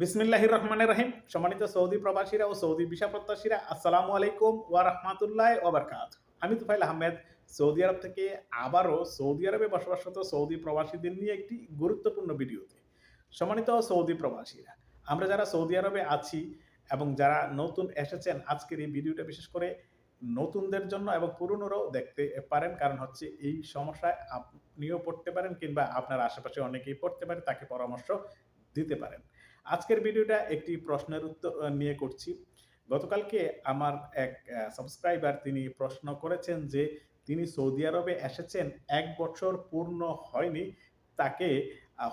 বিসমিল্লাহির রহমানের রহিম সম্মানিত সৌদি প্রবাসীরা ও সৌদি ভিসা প্রত্যাশীরা, আসসালামু আলাইকুম ওয়া রাহমাতুল্লাহ ওয়া বারাকাতুহু। আমি তুফাইল আহমেদ, সৌদি আরব থেকে আবারও সৌদি আরবে বসবাসরত সৌদি প্রবাসীদের নিয়ে একটি গুরুত্বপূর্ণ ভিডিওতে। সম্মানিত সৌদি প্রবাসীরা, আমরা যারা সৌদি আরবে আছি এবং যারা নতুন এসেছেন, আজকের এই ভিডিওটা বিশেষ করে নতুনদের জন্য এবং পুরনোরাও দেখতে পারেন। কারণ হচ্ছে এই সমস্যায় আপনিও পড়তে পারেন কিংবা আপনার আশেপাশে অনেকেই পড়তে পারে, তাকে পরামর্শ দিতে পারেন। আজকের ভিডিওটা একটি প্রশ্নের উত্তর নিয়ে করছি। গতকালকে আমার এক সাবস্ক্রাইবার তিনি প্রশ্ন করেছেন যে, তিনি সৌদি আরবে এসেছেন, এক বছর পূর্ণ হয়নি, তাকে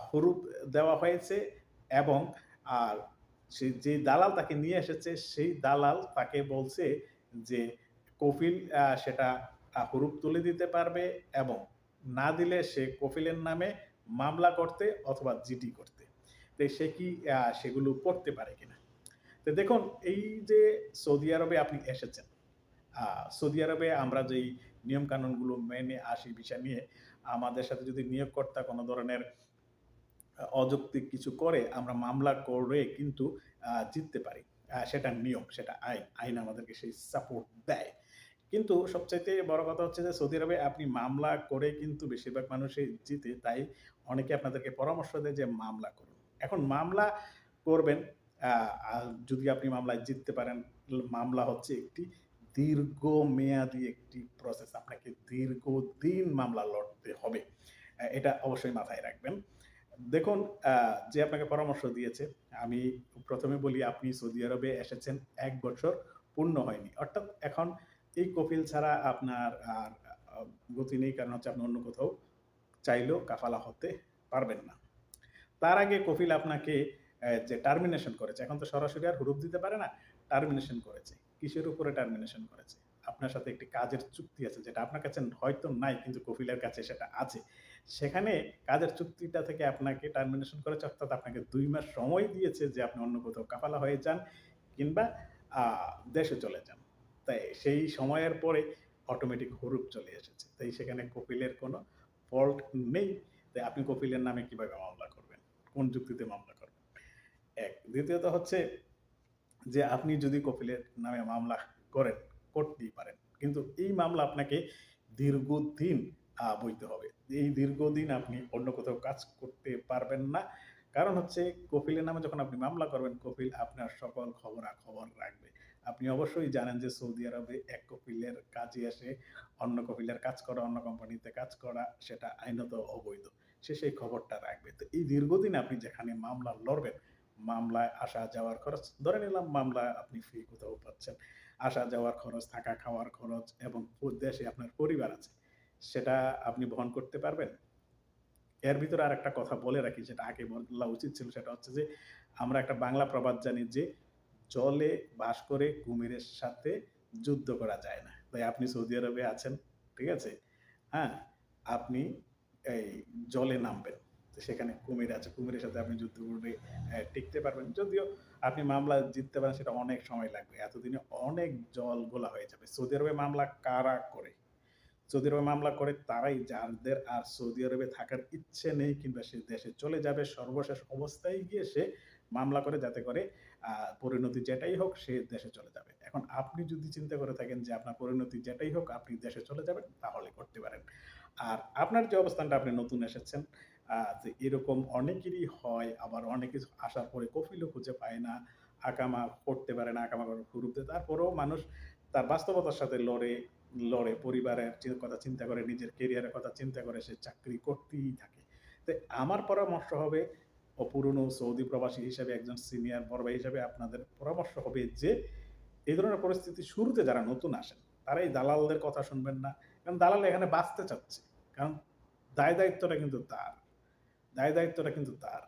হরুপ দেওয়া হয়েছে এবং, আর সে, যে দালাল তাকে নিয়ে এসেছে, সেই দালাল তাকে বলছে যে, কফিল সেটা হরুপ তুলে দিতে পারবে এবং না দিলে সে কফিলের নামে মামলা করতে অথবা জিডি করতে। সে কি সেগুলো পড়তে পারে কিনা? তো দেখুন, এই যে সৌদি আরবে আপনি এসেছেন সৌদি আরবে আমরা যেই নিয়ম কানুনগুলো মেনে আসি বিষয় নিয়ে, আমাদের সাথে যদি নিয়োগকর্তা কোনো ধরনের অযৌক্তিক কিছু করে, আমরা মামলা করে কিন্তু জিততে পারি। সেটা নিয়ম, সেটা আইন। আইন আমাদেরকে সেই সাপোর্ট দেয়। কিন্তু সবচাইতে বড় কথা হচ্ছে যে, সৌদি আরবে আপনি মামলা করে কিন্তু বেশিরভাগ মানুষই জিতে, তাই অনেকে আপনাদেরকে পরামর্শ দেয় যে মামলা করুন। এখন মামলা করবেন যদি আপনি মামলায় জিততে পারেন, মামলা হচ্ছে একটি দীর্ঘ মেয়াদি একটি প্রসেস আপনাকে দীর্ঘদিন মামলা লড়তে হবে। এটা অবশ্যই মাথায় রাখবেন। দেখুন যে আপনাকে পরামর্শ দিয়েছে, আমি প্রথমে বলি, আপনি সৌদি আরবে এসেছেন, এক বছর পূর্ণ হয়নি। অর্থাৎ এখন এই কপিল ছাড়া আপনার আর গতি নেই, কারণ হচ্ছে আপনি অন্য কোথাও চাইলেও কাফালা হতে পারবেন না। তার আগে কপিল আপনাকে যে টার্মিনেশন করেছে, এখন তো সরাসরি আর হুরুপ দিতে পারে না টার্মিনেশন করেছে। কিসের উপরে টার্মিনেশন করেছে? আপনার সাথে একটি কাজের চুক্তি আছে, যেটা আপনার কাছে হয়তো নাই, কিন্তু কপিলের কাছে সেটা আছে। সেখানে কাজের চুক্তিটা থেকে আপনাকে টার্মিনেশন করেছে, অর্থাৎ আপনাকে দুই মাস সময় দিয়েছে যে আপনি অন্য কোথাও কাফালা হয়ে যান, কিংবা দেশে চলে যান। তাই সেই সময়ের পরে অটোমেটিক হরুপ চলে এসেছে। তাই সেখানে কপিলের কোনো ফল্ট নেই। তাই আপনি কপিলের নামে কীভাবে মামলা করবেন? কোন যুক্তিতে মামলা করবেন এক। দ্বিতীয়ত হচ্ছে যে আপনি যদি কপিলের নামে মামলা করেন করতেই পারেন। কিন্তু এই মামলা আপনাকে দীর্ঘদিন বইতে হবে। এই দীর্ঘদিন আপনি অন্য কোথাও কাজ করতে পারবেন না। কারণ হচ্ছে কপিলের নামে যখন আপনি মামলা করবেন, কপিল আপনার সকল খবরাখবর রাখবে। আপনি অবশ্যই জানেন যে সৌদি আরবে এক কপিলের কাজে এসে অন্য কপিলের কাজ করা, অন্য কোম্পানিতে কাজ করা, সেটা আইনত অবৈধ। সে সেই খবরটা রাখবে। তো এই দীর্ঘদিন আপনি যেখানে মামলা লড়বেন, মামলায় আসা যাওয়ার খরচ, ধরে নিলাম মামলা আপনি ফ্রি কোথাও পাচ্ছেন, আসা যাওয়ার খরচ, থাকা খাওয়ার খরচ এবং দেশে আপনার পরিবার আছে, সেটা আপনি বহন করতে পারবেন? এর ভিতরে আর একটা কথা বলে রাখি, যেটা আগে বলা উচিত ছিল, সেটা হচ্ছে যে, আমরা একটা বাংলা প্রবাদ জানি যে, জলে বাস করে কুমিরের সাথে যুদ্ধ করা যায় না। তাই আপনি সৌদি আরবে আছেন, ঠিক আছে? হ্যাঁ আপনি এই জলে নামবেন। সেখানে কুমির আছে, কুমিরের সাথে আপনি যুদ্ধ করে টিকতে পারবেন। যদিও আপনি মামলা জিততে পারেন, সেটা অনেক সময় লাগবে। এতদিনে অনেক জল গোলা হয়ে যাবে। সৌদি আরবে মামলা কারা করে? সৌদি আরবে মামলা করে তারাই, যাদের আর সৌদি আরবে থাকার ইচ্ছে নেই কিংবা সে দেশে চলে যাবে, সর্বশেষ অবস্থায় গিয়ে সে মামলা করে যাতে করে পরিণতি যেটাই হোক সে দেশে চলে যাবে। এখন আপনি যদি চিন্তা করে থাকেন যে আপনার পরিণতি যেটাই হোক, আপনি দেশে চলে যাবেন, তাহলে করতে পারেন। আর আপনার যে অবস্থানটা আপনি নতুন এসেছেন যে এরকম অনেকেরই হয়, আবার অনেকে আসার পরে কফিলও খুঁজে পায় না, আকামা করতে পারে না, আকামা করার তারপরেও মানুষ তার বাস্তবতার সাথে লড়ে লড়ে, পরিবারের কথা চিন্তা করে, নিজের কেরিয়ারের কথা চিন্তা করে সে চাকরি করতেই থাকে। তো আমার পরামর্শ হবে অপুরনো সৌদি প্রবাসী হিসাবে একজন সিনিয়র বড় ভাই হিসেবে আপনাদের পরামর্শ হবে যে এই ধরনের পরিস্থিতি শুরুতে যারা নতুন আসেন তারা এই দালালদের কথা শুনবেন না। কারণ দালাল এখানে বাঁচতে চাচ্ছে। কারণ দায় দায়িত্বটা কিন্তু তার। দায় দায়িত্বটা কিন্তু তার।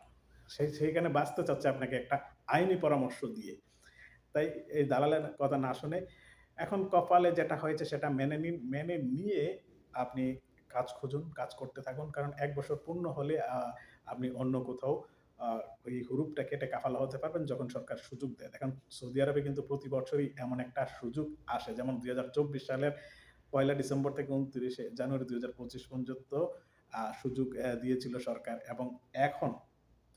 সেই সেইখানে বাঁচতে চাচ্ছে আপনাকে একটা আইনি পরামর্শ দিয়ে। তাই এই দালালের কথা না শুনে এখন কপালে যেটা হয়েছে সেটা মেনে নিন, মেনে নিয়ে আপনি কাজ খুঁজুন, কাজ করতে থাকুন। কারণ এক বছর পূর্ণ হলে আপনি অন্য কোথাও ওই হুরুপটা কেটে কাফালা হতে পারবেন যখন সরকার সুযোগ দেয়। দেখেন, সৌদি আরবে কিন্তু প্রতি বছরই এমন একটা সুযোগ আসে। যেমন দু হাজার চব্বিশ সালের পয়লা ডিসেম্বর থেকে উনত্রিশে জানুয়ারি দু হাজার পঁচিশ পর্যন্ত সুযোগ দিয়েছিল সরকার এবং এখন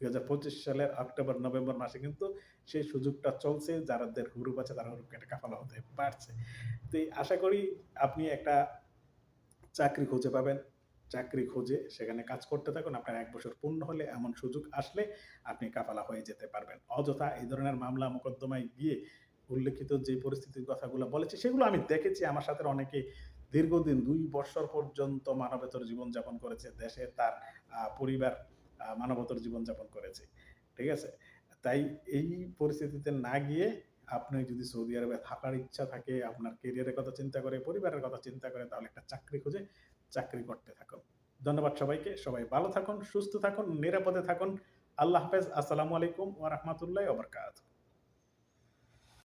2025 সালের অক্টোবর, নভেম্বর মাসে কিন্তু সেই সুযোগটা চলছে। যাদের হুরুপ আছে তারা হুরুপ কেটে কাফালা হতে পারছে। তো এই আশা করি আপনি একটা চাকরি খুঁজে পাবেন। চাকরি খুঁজে, সেখানে কাজ করতে থাকুন, আপনার এক বছর পূর্ণ হলে এমন সুযোগ আসলে আপনি কাফালা হয়ে যেতে পারবেন। অযথা এই ধরনের মামলা মোকদ্দমায় গিয়ে উল্লেখিত যে পরিস্থিতির কথাগুলো বলেছে, সেগুলো আমি দেখেছি। আমার সাথে অনেকে দীর্ঘদিন, দুই বছর পর্যন্ত মানবেতর জীবনযাপন করেছে, দেশে তার পরিবার মানবতর জীবনযাপন করেছে। ঠিক আছে? তাই এই পরিস্থিতিতে না গিয়ে আপনি যদি সৌদি আরবে থাকার ইচ্ছা থাকে, আপনার কেরিয়ারের কথা চিন্তা করে, পরিবারের কথা চিন্তা করে, তাহলে একটা চাকরি খুঁজে চাকরি করতে থাকুন। ধন্যবাদ সবাইকে। সবাই ভালো থাকুন, সুস্থ থাকুন, নিরাপদে থাকুন। আল্লাহ হাফেজ। আসসালামু আলাইকুম ওয়া রাহমাতুল্লাহি ওয়া বারাকাতুহু।